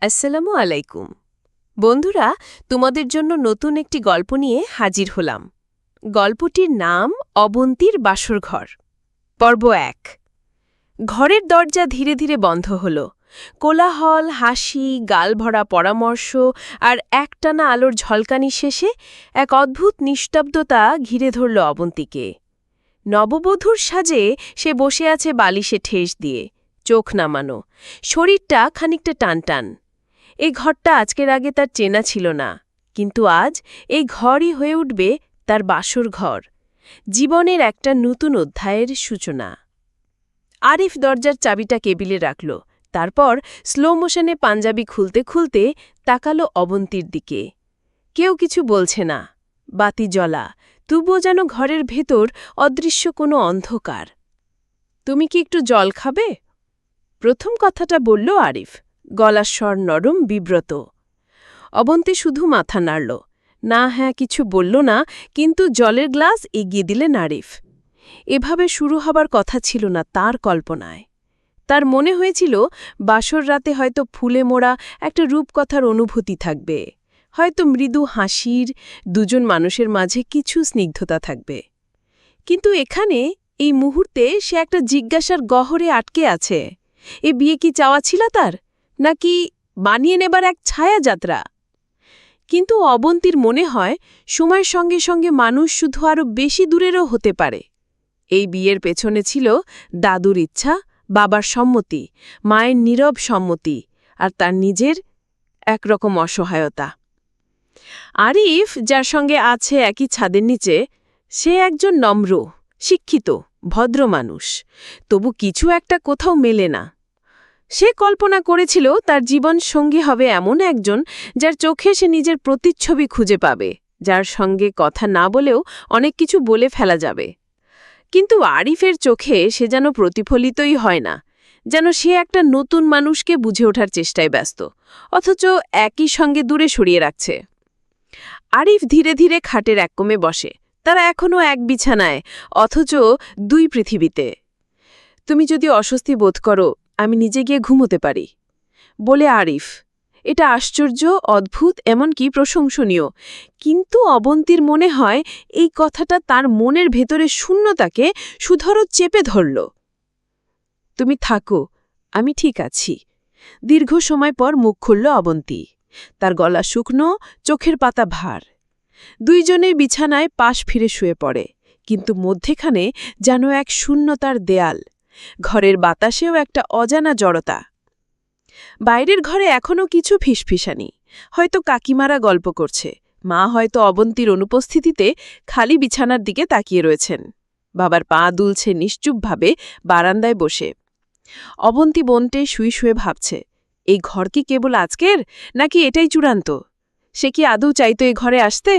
আসসালামু আলাইকুম। বন্ধুরা, তোমাদের জন্য নতুন একটি গল্প নিয়ে হাজির হলাম। গল্পটির নাম অবন্তীর বাসরঘর। পর্ব এক। ঘরের দরজা ধীরে ধীরে বন্ধ হল। কোলাহল, হাসি, গালভরা পরামর্শ আর একটানা আলোর ঝলকানি শেষে এক অদ্ভুত নিস্তব্ধতা ঘিরে ধরল অবন্তীকে। নববধূর সাজে সে বসে আছে বালিশে ঠেস দিয়ে, চোখ নামানো। শরীরটা খানিকটা টানটান। এই ঘরটা আজকের আগে তার চেনা ছিল না, কিন্তু আজ এই ঘরই হয়ে উঠবে তার বাসর ঘর, জীবনের একটা নতুন অধ্যায়ের সূচনা। আরিফ দরজার চাবিটা কেবিলে রাখল, তারপর স্লো মোশনে পাঞ্জাবি খুলতে খুলতে তাকালো অবন্তীর দিকে। কেউ কিছু বলছে না, বাতি জ্বলা, তবুও যেন ঘরের ভেতর অদৃশ্য কোনো অন্ধকার। তুমি কি একটু জল খাবে? প্রথম কথাটা বলল আরিফ। গলার স্বর নরম, বিব্রত। অবন্তী শুধু মাথা নাড়ল। না হ্যাঁ কিছু বলল না, কিন্তু জলের গ্লাস এগিয়ে দিলে নারিফ। এভাবে শুরু হবার কথা ছিল না তার কল্পনায়। তার মনে হয়েছিল, বাসর রাতে হয়তো ফুলে মোড়া একটা রূপকথার অনুভূতি থাকবে। হয়তো মৃদু হাসির দুজন মানুষের মাঝে কিছু স্নিগ্ধতা থাকবে। কিন্তু এখানে, এই মুহূর্তে সে একটা জিজ্ঞাসার গহরে আটকে আছে। এ বিয়ে কি চাওয়া ছিল তার? নাকি বানিয়ে নেবার এক ছায়াযাত্রা? কিন্তু অবন্তীর মনে হয়, সময়ের সঙ্গে সঙ্গে মানুষ শুধু আরও বেশি দূরেরও হতে পারে। এই বিয়ের পেছনে ছিল দাদুর ইচ্ছা, বাবার সম্মতি, মায়ের নীরব সম্মতি, আর তার নিজের একরকম অসহায়তা। আরিফ, যার সঙ্গে আছে একই ছাদের নিচে, সে একজন নম্র, শিক্ষিত, ভদ্র মানুষ। তবু কিছু একটা কোথাও মেলে না। সে কল্পনা করেছিল তার জীবন সঙ্গী হবে এমন একজন যার চোখে সে নিজের প্রতিচ্ছবি খুঁজে পাবে, যার সঙ্গে কথা না বলেও অনেক কিছু বলে ফেলা যাবে। কিন্তু আরিফের চোখে সে যেন প্রতিফলিতই হয় না, যেন সে একটা নতুন মানুষকে বুঝে ওঠার চেষ্টায় ব্যস্ত, অথচ একই সঙ্গে দূরে সরিয়ে রাখছে। আরিফ ধীরে ধীরে খাটের এক কমে বসে, তারা এখনও এক বিছানায়, অথচ দুই পৃথিবীতে। তুমি যদি অস্বস্তি বোধ করো আমি নিজে গিয়ে ঘুমোতে পারি। বলে আরিফ, এটা আশ্চর্য, অদ্ভুত, এমনকি প্রশংসনীয়। কিন্তু অবন্তীর মনে হয়, এই কথাটা তার মনের ভেতরে শূন্যতাকে সুধরো চেপে ধরল। তুমি থাকো, আমি ঠিক আছি। দীর্ঘ সময় পর মুখ খুলল অবন্তী। তার গলা শুকনো, চোখের পাতা ভার। দুইজনে বিছানায় পাশ ফিরে শুয়ে পড়ে, কিন্তু মধ্যেখানে যেন এক শূন্যতার দেয়াল। ঘরের বাতাসেও একটা অজানা জড়তা। বাইরের ঘরে এখনও কিছু ফিসফিসানি। হয়তো কাকিমারা গল্প করছে। মা হয়তো অবন্তীর অনুপস্থিতিতে খালি বিছানার দিকে তাকিয়ে রয়েছেন। বাবার পা দুলছে নিশ্চুপভাবে, বারান্দায় বসে। অবন্তী বনটে শুয়ে শুয়ে ভাবছে, এই ঘর কি কেবল আজকের, নাকি এটাই চূড়ান্ত? সে কি আদৌ চাইতো এই ঘরে আসতে?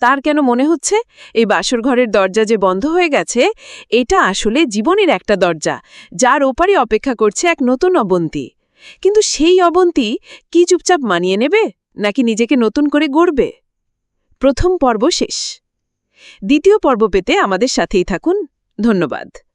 তার কেন মনে হচ্ছে? এই বাসর ঘরের দরজা যে বন্ধ হয়ে গেছে, এটা আসলে জীবনের একটা দরজা, যার ওপারে অপেক্ষা করছে এক নতুন অবন্তী। কিন্তু সেই অবন্তি কি চুপচাপ মানিয়ে নেবে, নাকি নিজেকে নতুন করে গড়বে? প্রথম পর্ব শেষ। দ্বিতীয় পর্ব পেতে আমাদের সাথেই থাকুন। ধন্যবাদ।